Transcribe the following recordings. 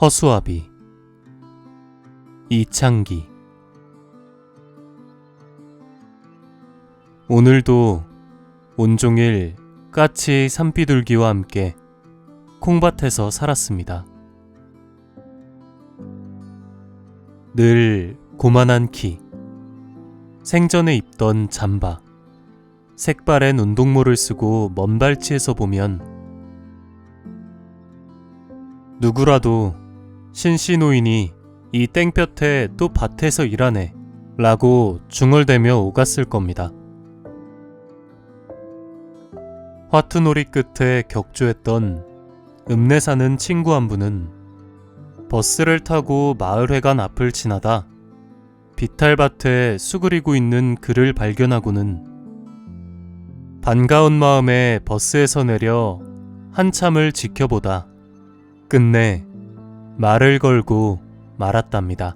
허수아비 이창기 오늘도 온종일 까치 산비둘기와 함께 콩밭에서 살았습니다. 늘 고만한 키, 생전에 입던 잠바, 색바랜 운동모를 쓰고 먼 발치에서 보면 누구라도 신씨 노인이 이 땡볕에 또 밭에서 일하네 라고 중얼대며 오갔을 겁니다. 화투놀이 끝에 격조했던 읍내 사는 친구 한 분은 버스를 타고 마을회관 앞을 지나다 비탈밭에 수그리고 있는 그를 발견하고는 반가운 마음에 버스에서 내려 한참을 지켜보다 끝내 말을 걸고 말았답니다.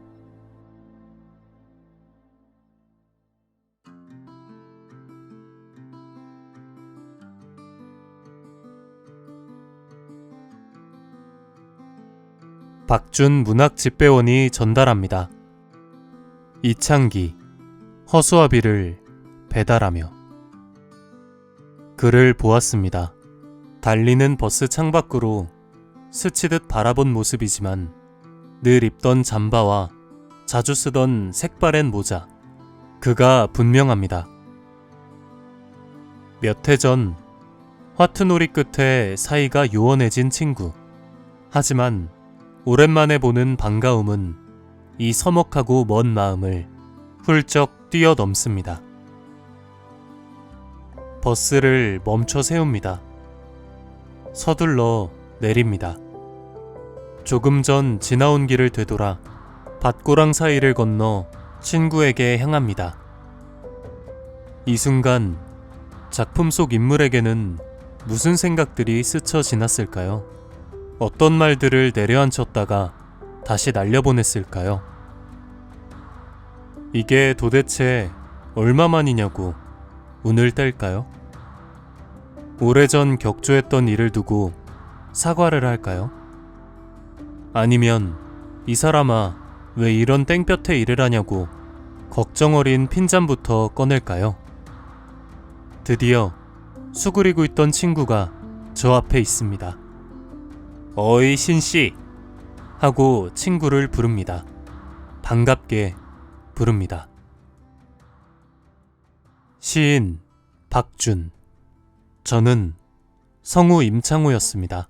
박준 문학집배원이 전달합니다. 이창기, 허수아비를 배달하며 그를 보았습니다. 달리는 버스 창밖으로 스치듯 바라본 모습이지만 늘 입던 잠바와 자주 쓰던 색바랜 모자, 그가 분명합니다. 몇 해 전 화투놀이 끝에 사이가 요원해진 친구. 하지만 오랜만에 보는 반가움은 이 서먹하고 먼 마음을 훌쩍 뛰어넘습니다. 버스를 멈춰 세웁니다. 서둘러 내립니다. 조금 전 지나온 길을 되돌아 밭고랑 사이를 건너 친구에게 향합니다. 이 순간 작품 속 인물에게는 무슨 생각들이 스쳐 지났을까요? 어떤 말들을 내려앉혔다가 다시 날려보냈을까요? 이게 도대체 얼마만이냐고 운을 뗄까요? 오래전 격조했던 일을 두고 사과를 할까요? 아니면 이 사람아 왜 이런 땡볕에 일을 하냐고 걱정 어린 핀잔부터 꺼낼까요? 드디어 수그리고 있던 친구가 저 앞에 있습니다. 어이 신씨 하고 친구를 부릅니다. 반갑게 부릅니다. 시인 박준 저는 성우 임창호였습니다.